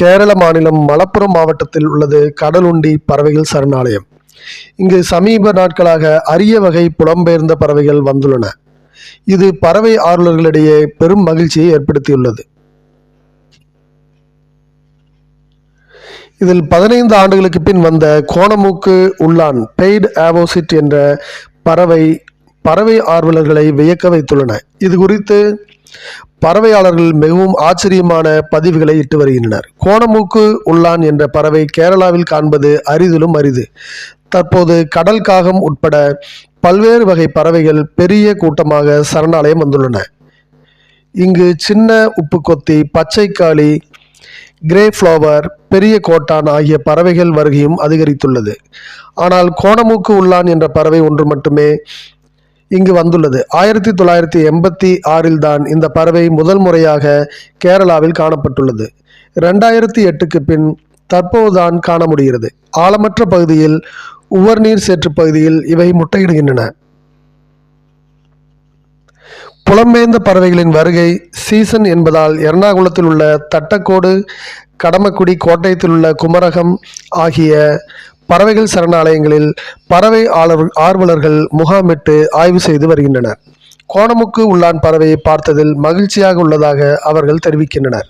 கேரள மாநிலம் மலப்புரம் மாவட்டத்தில் உள்ளது கடலுண்டி பறவைகள் சரணாலயம். இங்கு சமீப நாட்களாக அரிய வகை புலம்பெயர்ந்த பறவைகள் வந்துள்ளன. இது பறவை ஆர்வலர்களிடையே பெரும் மகிழ்ச்சியை ஏற்படுத்தியுள்ளது. இதில் பதினைந்து ஆண்டுகளுக்கு பின் வந்த கோணமூக்கு உள்ளான் பெய்டு ஆவோசிட் என்ற பறவை பறவை ஆர்வலர்களை வியக்க வைத்துள்ளன. இது குறித்து பறவையாளர்கள் மிகவும் ஆச்சரியமான பதிவுகளை இட்டு வருகின்றனர். கோணமூக்கு உள்ளான் என்ற பறவை கேரளாவில் காண்பது அரிதிலும் அரிது. தற்போது கடல் காகம் உட்பட பல்வேறு வகை பறவைகள் பெரிய கூட்டமாக சரணாலயம் வந்துள்ளன. இங்கு சின்ன உப்புக்கொத்தி பச்சைக்காளி கிரே ஃப்ளவர் பெரிய கோட்டான் ஆகிய பறவைகள் வருகையும் அதிகரித்துள்ளது. ஆனால் கோணமூக்கு உள்ளான் என்ற பறவை ஒன்று மட்டுமே இங்கு வந்துள்ளது. ஆயிரத்தி தொள்ளாயிரத்தி எண்பத்தி ஆறில் தான் இந்த பறவை முதல் முறையாக கேரளாவில் காணப்பட்டுள்ளது. ரெண்டாயிரத்தி எட்டுக்கு பின் தற்போதுதான் காண முடிகிறது. ஆழமற்ற பகுதியில் உவர்நீர் சேற்று பகுதியில் இவை முட்டையிடுகின்றன. புலம்பெயர்ந்த பறவைகளின் வருகை சீசன் என்பதால் எர்ணாகுளத்தில் உள்ள தட்டக்கோடு கடமக்குடி கோட்டயத்தில் உள்ள குமரகம் ஆகிய பறவைகள் சரணாலயங்களில் பறவை ஆளர் ஆர்வலர்கள் முகாமிட்டு ஆய்வு செய்து வருகின்றனர். கோணமுக்கு உள்ளான் பறவையை பார்த்ததில் மகிழ்ச்சியாக உள்ளதாக அவர்கள் தெரிவிக்கின்றனர்.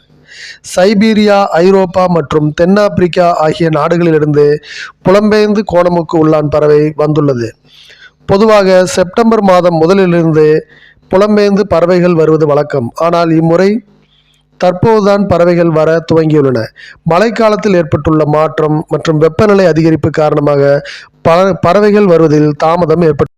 சைபீரியா ஐரோப்பா மற்றும் தென்னாப்பிரிக்கா ஆகிய நாடுகளிலிருந்து புலம்பெயர்ந்து கோணமுக்கு உள்ளான் பறவை வந்துள்ளது. பொதுவாக செப்டம்பர் மாதம் முதலிலிருந்து புலம்பெயர்ந்து பறவைகள் வருவது வழக்கம். ஆனால் இம்முறை தற்போதுதான் பறவைகள் வர துவங்கியுள்ளன. மழைக்காலத்தில் ஏற்பட்டுள்ள மாற்றம் மற்றும் வெப்பநிலை அதிகரிப்பு காரணமாக ப பறவைகள் வருவதில் தாமதம் ஏற்பட்டு